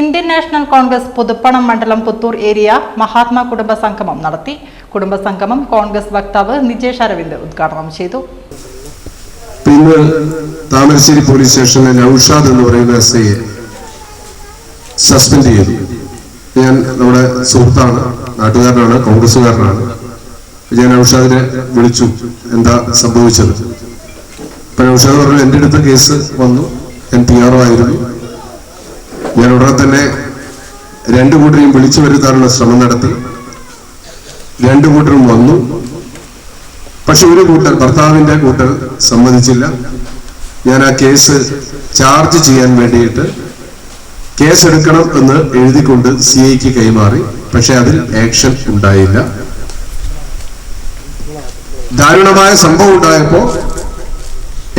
Indian national Congress Puthuppanam മണ്ഡലം Puthur area Mahatma കുടുംബ സംഗമം നടത്തി. കുടുംബ സംഗമം കോൺഗ്രസ് വക്താവ് നിജേഷ് അരവിന്ദ് ഉദ്ഘാടനം ചെയ്തു. ഇന്ന് താമരശ്ശേരി പോലീസ് സ്റ്റേഷനിലെ നൌഷാദ് എന്ന് പറയുന്ന എസ് ഐയെ സസ്പെൻഡ് ചെയ്തു. ഞാൻ നമ്മുടെ സുഹൃത്താണ് നാട്ടുകാരനാണ് കോൺഗ്രസ്സുകാരനാണ്. ഞാൻ നൌഷാദിനെ വിളിച്ചു എന്താ സംഭവിച്ചത്? അപ്പൊ നൌഷാദ് പറഞ്ഞു എന്റെ അടുത്ത കേസ് വന്നു ഞാൻ പി ആർ ആയിരുന്നു. ഞാൻ ഉടനെ തന്നെ രണ്ടു കൂട്ടരെയും വിളിച്ചു വരുത്താനുള്ള ശ്രമം നടത്തി. രണ്ടു കൂട്ടരും വന്നു. പക്ഷെ ഒരു കൂട്ടർ ഭർത്താവിന്റെ കൂട്ടർ സമ്മതിച്ചില്ല. ഞാൻ ആ കേസ് ചാർജ് ചെയ്യാൻ വേണ്ടിയിട്ട് കേസ് എടുക്കണം എന്ന് എഴുതിക്കൊണ്ട് സി ഐക്ക് കൈമാറി. പക്ഷെ അതിൽ ആക്ഷൻ ഉണ്ടായില്ല. ദാരുണമായ സംഭവം ഉണ്ടായപ്പോ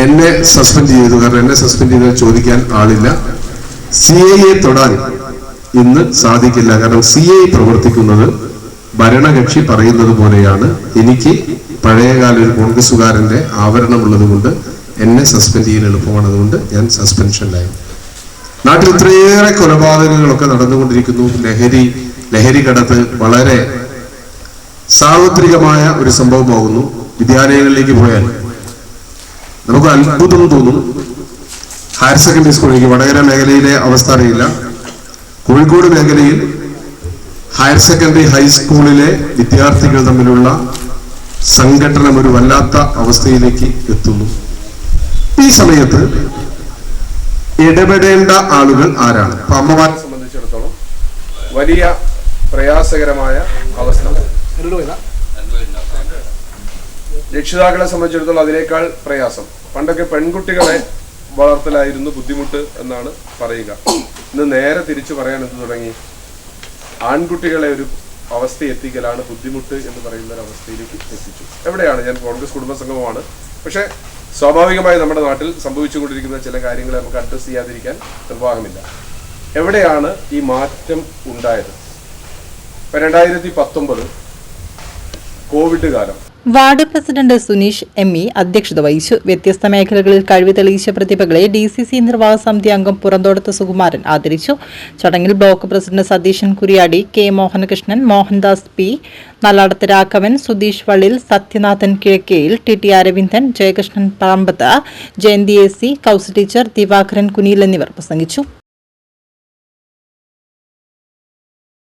എന്നെ സസ്പെൻഡ് ചെയ്തു. കാരണം എന്നെ സസ്പെൻഡ് ചെയ്താൽ ചോദിക്കാൻ ആളില്ല. സി ഐയെ തൊടാൻ ഇന്ന് സാധിക്കില്ല. കാരണം സി ഐ പ്രവർത്തിക്കുന്നത് ഭരണകക്ഷി പറയുന്നത് പോലെയാണ്. എനിക്ക് പഴയകാല ഒരു കോൺഗ്രസുകാരന്റെ ആവരണമുള്ളത് കൊണ്ട് എന്നെ സസ്പെൻഡ് ചെയ്യാൻ എളുപ്പമാണ്. ഞാൻ സസ്പെൻഷനിലായി. നാട്ടിൽ ഇത്രയേറെ കൊലപാതകങ്ങളൊക്കെ നടന്നുകൊണ്ടിരിക്കുന്നു. ലഹരി ലഹരി കടത്ത് വളരെ സാർവത്രികമായ ഒരു സംഭവമാകുന്നു. വിദ്യാലയങ്ങളിലേക്ക് പോയാൽ നമുക്ക് അത്ഭുതം തോന്നും. ഹയർ സെക്കൻഡറി സ്കൂളിലേക്ക് വടകര മേഖലയിലെ അവസ്ഥ അറിയില്ല. കോഴിക്കോട് മേഖലയിൽ ഹയർ സെക്കൻഡറി ഹൈസ്കൂളിലെ വിദ്യാർത്ഥികൾ തമ്മിലുള്ള സംഘടനം ഒരു വല്ലാത്ത അവസ്ഥയിലേക്ക് എത്തുന്നു. ഈ സമയത്ത് ഇടപെടേണ്ട ആളുകൾ ആരാണ്? അമ്മമാരെ സംബന്ധിച്ചിടത്തോളം വലിയ പ്രയാസകരമായ അവസ്ഥ. രക്ഷിതാക്കളെ സംബന്ധിച്ചിടത്തോളം അതിനേക്കാൾ പ്രയാസം. പണ്ടൊക്കെ പെൺകുട്ടികളെ വളർത്തലായിരുന്നു ബുദ്ധിമുട്ട് എന്നാണ് പറയുക. ഇന്ന് നേരെ തിരിച്ചു പറയാൻ എന്ത് തുടങ്ങി? ആൺകുട്ടികളെ ഒരു അവസ്ഥ എത്തിക്കലാണ് ബുദ്ധിമുട്ട് എന്ന് പറയുന്ന ഒരു അവസ്ഥയിലേക്ക് എത്തിച്ചു. എവിടെയാണ്? ഞാൻ കോൺഗ്രസ് കുടുംബ സംഘമാണ് പക്ഷേ സ്വാഭാവികമായി നമ്മുടെ നാട്ടിൽ സംഭവിച്ചുകൊണ്ടിരിക്കുന്ന ചില കാര്യങ്ങളെ നമുക്ക് അഡ്രസ്സ് ചെയ്യാതിരിക്കാൻ നിർവാഹമില്ല. എവിടെയാണ് ഈ മാറ്റം ഉണ്ടായത്? രണ്ടായിരത്തി പത്തൊമ്പത് കോവിഡ് കാലം. Ward president Suneesh M E അധ്യക്ഷത വഹിച്ചു. വ്യത്യസ്ത മേഖലകളിൽ കഴിവ് തെളിയിച്ച പ്രതിഭകളെ ഡി സി സി നിർവാഹക സമിതി അംഗം പുറന്തോടത്ത് സുകുമാരൻ ആദരിച്ചു. ചടങ്ങിൽ block president Satheeshan Kuriyadi K Mohanakrishnan Mohandas P Nalladath Raghavan Sudheesh Vallil Sathyanathan Kizhakkeyil T T Aravindan Jayakrishnan Parambath Jayanthi A C Kaus teacher Divakaran Kuniyil എന്നിവർ പ്രസംഗിച്ചു.